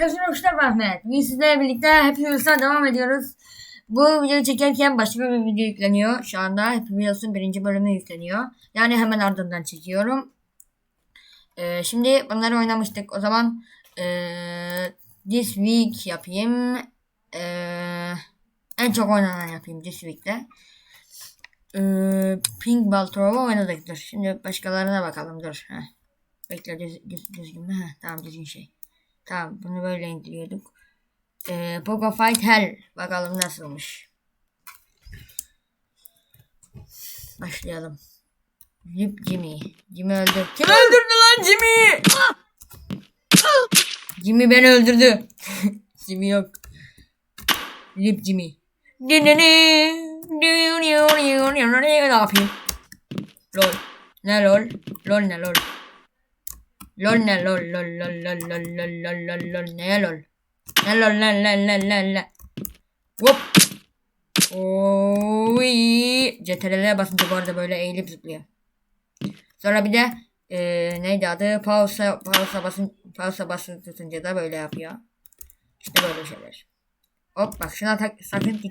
Hepsine hoşlar Ahmet. Bugün sizlerle birlikte Happy Wheels'a devam ediyoruz. Bu videoyu çekerken başka bir video yükleniyor. Şu anda Happy Wheels'ın birinci bölümü yükleniyor. Yani hemen ardından çekiyorum. Ee, şimdi bunları oynamıştık. O zaman ee, this week yapayım. Ee, en çok oynanan yapayım this week'te. Ee, Pink Baltrov'u oynadık. Dur. Şimdi başkalarına bakalım. Dur. Heh. Bekle düz, düz, düzgün mü? Heh, tamam düzgün şey. Tamam bunu böyle indiriyorduk. Ee, Pogo Fight Hell. Bakalım nasılmış. Başlayalım. Lip Jimmy. Jimmy öldü. Kim öldürdü lan Jimmy? Jimmy beni öldürdü. Jimmy yok. Lip Jimmy. Ne yapayım? Lol. Ne lol? Lol ne lol? Lol ne lol lol lol lol lol lol lol lol lol ne lol? Ne lol ne ne ne ne ne? Hop. Oy. CTRL'e basınca bu arada böyle eğilip zıplıyor. Sonra bir de eee neydi adı? Pausa pausa basın pausa basın tutunca da böyle yapıyor. İşte böyle şeyler. Hop bak şuna tak, sakın.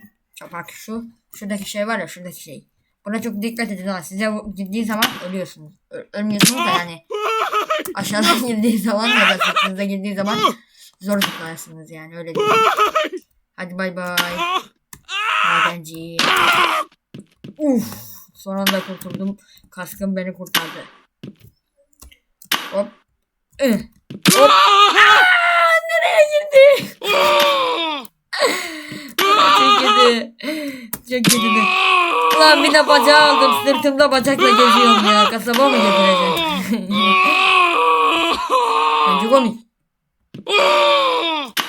Bak şu şuradaki şey var ya şuradaki şey. Buna çok dikkat edin ha. Size girdiği zaman ölüyorsunuz. Ö- ölmüyorsunuz da yani. Aşağıdan girdiği zaman ya da sırtınıza girdiği zaman zor zıplarsınız yani öyle değil. Hadi bay bay. Madenci. Uf. Son anda kurtuldum. Kaskım beni kurtardı. Hop. Ih. Hop. Aa, nereye girdi? Çok kötü. Çok kötü. Ulan bir de bacağı aldım. Sırtımda bacakla geziyorum ya. Kasaba mı götüreceğim? Bence komik.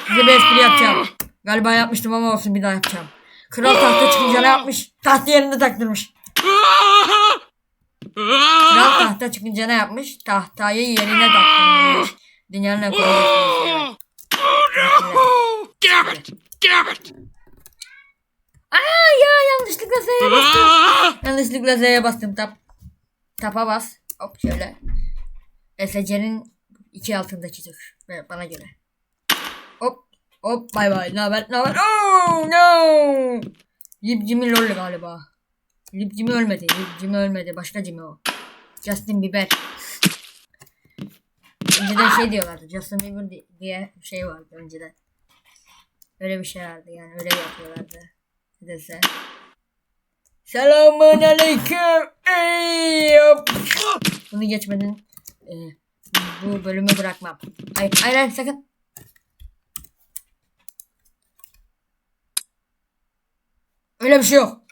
Size bir espri yapacağım. Galiba yapmıştım ama olsun bir daha yapacağım. Kral tahta çıkınca ne yapmış? Tahtı yerinde taktırmış. Kral tahta çıkınca ne yapmış? Tahtayı yerine taktırmış. Dünyanın en esprisi. Damn it! Damn it! Aa ya yanlışlıkla Z'ye bastım. Yanlışlıkla Z'ye bastım. Tap. Tapa bas. Hop şöyle. SC'nin iki altındaki. Böyle Bana göre. Hop. Hop bay bay. Ne haber? Ne haber? Oh no. Lip Jimmy lol galiba. Lip Jimmy ölmedi. Lip Jimmy ölmedi. Başka Jimmy o. Justin Bieber. Önceden şey diyorlardı. Justin Bieber di- diye bir şey vardı önceden. Öyle bir şey vardı yani. Öyle yapıyorlardı. Dese. Selamun aleyküm. Bunu geçmeden e, bu bölümü bırakmam. Hayır, hayır, hayır sakın. Öyle bir şey yok.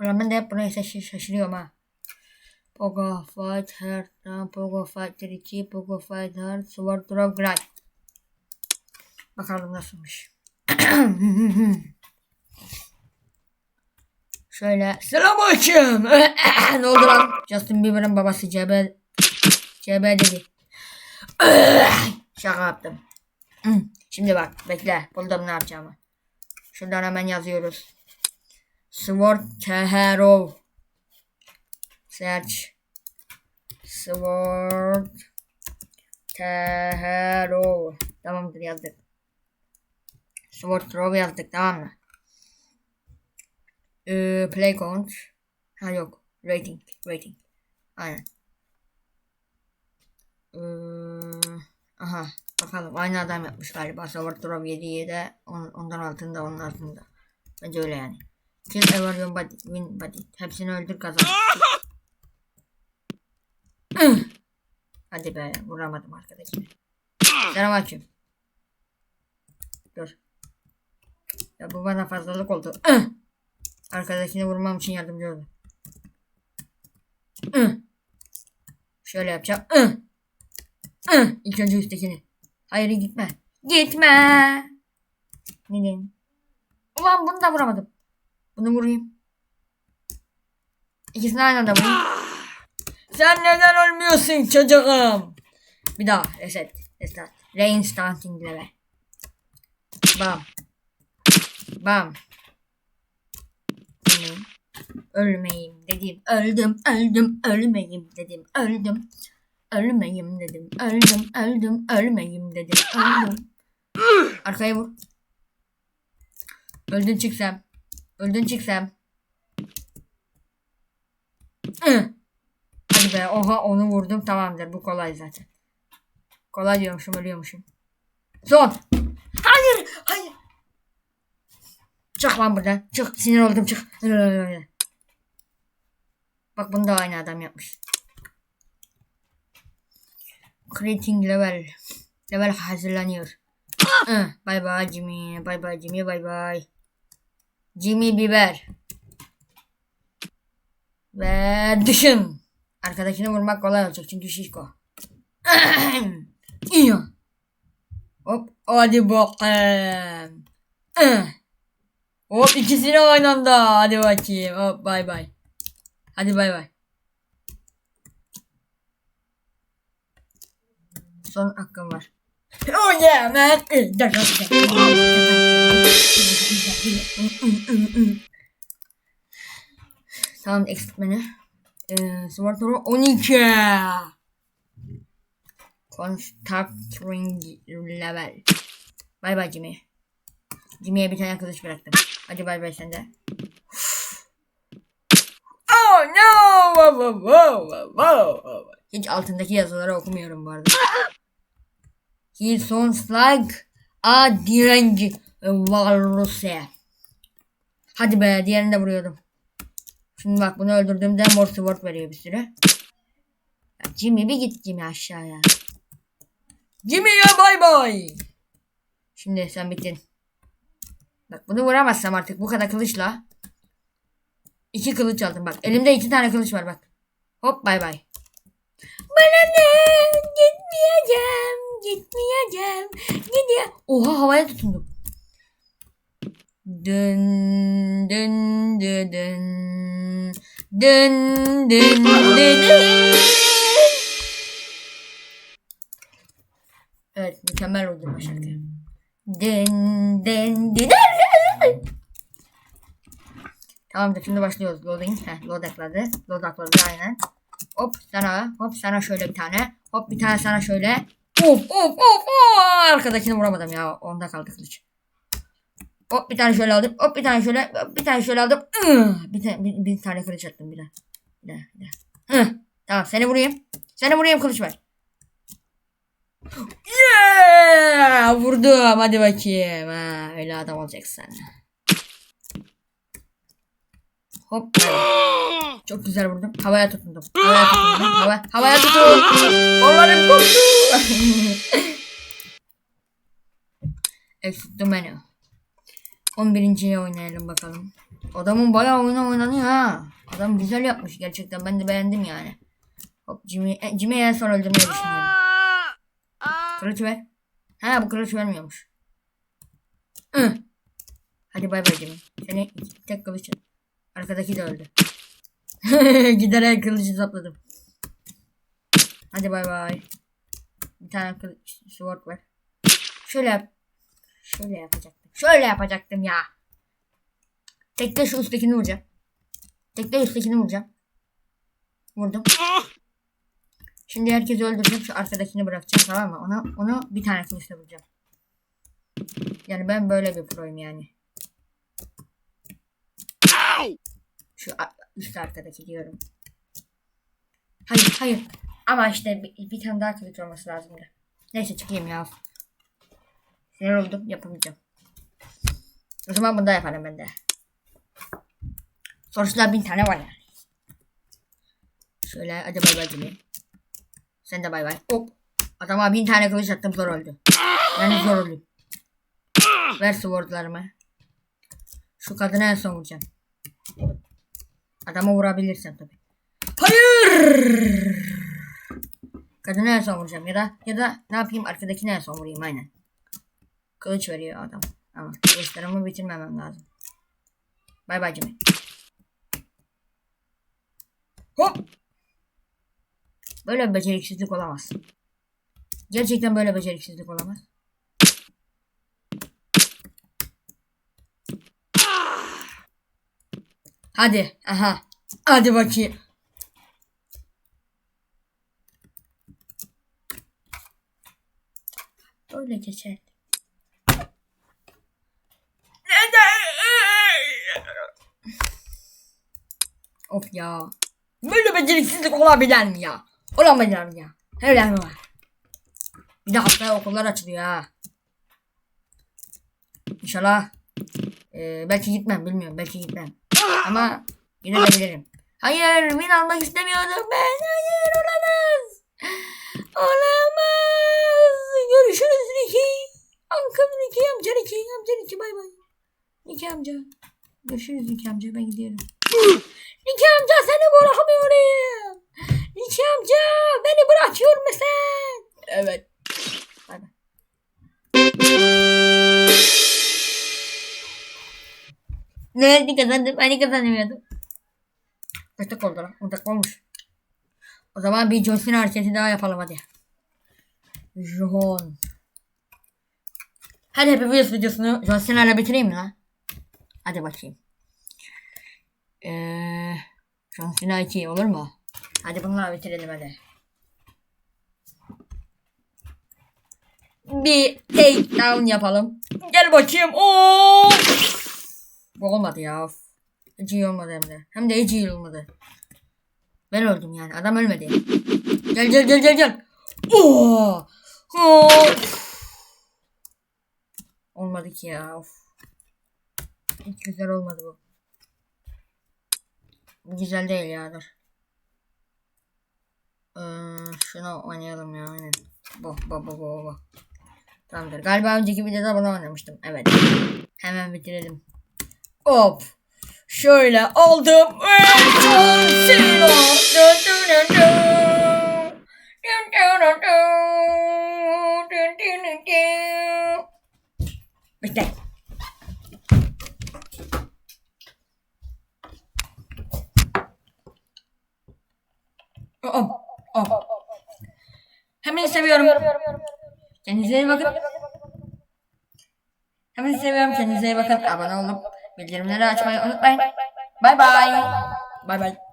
Ulan ben de hep buna şaş şaşırıyorum ha. Pogo Fight Hard, Pogo Fight 2, Pogo Fight Hard, Sword Drop Grind. Bakalım nasılmış. Şöyle selamünaleyküm. ne oldu lan? Justin Bieber'ın babası CB CB dedi. Şaka yaptım. Şimdi bak bekle. Buldum ne yapacağımı. Şuradan hemen yazıyoruz. Sword Tehero. Search. Sword Tehero. Tamamdır yazdık. Sword Throw yazdık tamam mı? Ee, play. Ha yok. Rating. Rating. Aynen. Ee, aha. Bakalım. Aynı adam yapmış galiba. Sword Throw 7'ye de on, ondan altında onun altında. Bence öyle yani. Kill everyone body. Win body. Hepsini öldür kazan. Hadi be. Vuramadım arkadaşım. Selamünaleyküm. Dur. Ya bu bana fazlalık oldu. Arkadaşını vurmam için yardımcı oldu. Şöyle yapacağım. İlk önce üsttekini. Hayır gitme. Gitme. Neden? Ulan bunu da vuramadım. Bunu vurayım. İkisini aynı anda vurayım. Sen neden ölmüyorsun çocuğum? Bir daha reset. Restart. Reinstarting level. Bam. Bam. Ölmeyeyim dedim. Öldüm, öldüm, ölmeyeyim dedim. Öldüm. Ölmeyim dedim. Öldüm, öldüm, ölmeyim dedim. Öldüm. Arkaya vur. Öldün çıksam. Öldün çıksam. Hadi be oha onu vurdum tamamdır bu kolay zaten. Kolay diyormuşum ölüyormuşum. Son. Hayır hayır. Çık lan buradan. Çık sinir oldum çık. Bak bunu da aynı adam yapmış. Creating level. Level hazırlanıyor. Hı, Bye bye Jimmy. Bye bye Jimmy. Bye bye. Jimmy biber. Ve düşün. Arkadakini vurmak kolay olacak çünkü şişko. Hop hadi bakalım. Hop ikisini aynı anda. Hadi bakayım. Hop bay bay. Hadi bay bay. Son hakkım var. Oh yeah man. tamam exit menü. Ee, Smart Pro 12. Constructing level. Bay bay Jimmy. Jimmy'ye bir tane kılıç bıraktım. Hadi bay bay sen de. Oh no! Wow, wow, wow, wow. Hiç altındaki yazıları okumuyorum bu arada. He sounds like a direnci walruse. Hadi be diğerini de vuruyordum. Şimdi bak bunu öldürdüğümde mor sword veriyor bir süre. Ya Jimmy bir git Jimmy aşağıya. Jimmy ya bay bay. Şimdi sen bittin. Bak bunu vuramazsam artık bu kadar kılıçla. İki kılıç aldım bak. Elimde iki tane kılıç var bak. Hop bay bay. Bana ne? Gitmeyeceğim. Gitmeyeceğim. Gidiyor. Oha havaya tutundum. Dın dın dın. Dın dın dın dın. Evet mükemmel oldu bu şarkı. Dın dın dın. Tamamdır şimdi başlıyoruz. Loading. Heh, load akladı. Load akladı aynen. Hop sana hop sana şöyle bir tane. Hop bir tane sana şöyle. Of of of of. Arkadakini vuramadım ya. Onda kaldı kılıç. Hop bir tane şöyle aldım. Hop bir tane şöyle. Hop, bir tane şöyle aldım. Bir, tane bir, bir tane kılıç attım bir daha. Bir daha. Bir daha. Tamam seni vurayım. Seni vurayım kılıç ver. Yeah! Vurdum. Hadi bakayım. Ha, öyle adam olacaksın. Hop. Çok güzel vurdum. Havaya tutundum. Havaya tutundum. Hava, havaya tutundum. Kollarım koptu. Exit the menu. 11. oynayalım bakalım. Adamın bayağı oyunu oynanıyor ha. Adam güzel yapmış gerçekten. Ben de beğendim yani. Hop Jimmy, e, Jimmy'yi en son öldürmeyi düşünüyorum. Kılıç ver. Ha bu kılıç vermiyormuş. Hadi bay bay Jimmy. Seni tek kılıç. Arkadaki de öldü. Giderek kılıcı topladım. Hadi bay bay. Bir tane kılıç sword ver. Şöyle yap. Şöyle yapacaktım. Şöyle yapacaktım ya. Tekte şu üsttekini vuracağım. Tekte üsttekini vuracağım. Vurdum. Şimdi herkesi öldüreceğim. Şu arkadakini bırakacağım tamam mı? Ona, onu bir tane kılıçla vuracağım. Yani ben böyle bir proyum yani. Şu üst arkadaki diyorum. Hayır hayır. Ama işte bir, bir tane daha kılıç olması lazımdı. Neyse çıkayım ya. Sinir oldum yapamayacağım. O zaman bunu da yaparım ben de. Sonuçta bin tane var yani. Şöyle hadi bay bay Jimmy. Sen de bay bay. Hop. Adama bin tane kılıç attım zor öldü. Yani zor öldüm. Ver swordlarımı. Şu kadına en son vuracağım. Adamı vurabilirsen tabii. Hayır. Kadına en son vuracağım ya da ya da ne yapayım arkadakine en son vurayım aynen. Kılıç veriyor adam. Ama kılıçlarımı bitirmemem lazım. Bay bay Jimmy. Hop. Böyle beceriksizlik olamaz. Gerçekten böyle beceriksizlik olamaz. Hadi. Aha. Hadi bakayım. Öyle geçer. Of ya. Böyle beceriksizlik olabilir mi ya? Olabilir mi ya? Öyle mi var? Bir de haftaya okullar açılıyor ha. İnşallah. Ee, belki gitmem bilmiyorum. Belki gitmem. Ama yine bilirim. Hayır win almak istemiyordum ben. Hayır olamaz. Olamaz. Görüşürüz Ricky. Uncle Ricky amca Ricky. Amca Ricky bay bay. Ricky amca. Görüşürüz Ricky amca ben gidiyorum. Ricky amca seni bırakmıyorum. Ricky amca beni bırakıyor musun? Evet. Ne ne kazandım? Hani kazanamıyordum. Dakika oldu lan? 10 dakika olmuş. O zaman bir John Cena hareketi daha yapalım hadi. John. Hadi Happy Wheels videosunu John Cena ile bitireyim mi lan? Hadi bakayım. Eee... John Cena 2 olur mu? Hadi bunları bitirelim hadi. Bir take down yapalım. Gel bakayım. Oo! Olmadı ya. İyi olmadı hem de. Hem de iyi olmadı. Ben öldüm yani. Adam ölmedi. Gel gel gel gel gel. Oo! Oo! Olmadı ki ya. Of. Hiç güzel olmadı bu. Bu güzel değil ya dur. Ee, şunu oynayalım ya aynen. Bu bu bu bu bu. Tamamdır. Galiba önceki videoda bunu oynamıştım. Evet. Hemen bitirelim. Hop. Şöyle aldım. Bitti. Hop. Hop. Hemen seviyorum. Kendinize iyi bakın. Hemen seviyorum. Kendinize iyi bakın. Abone olup bildirimleri açmayı unutmayın. Bay bay. Bay bay.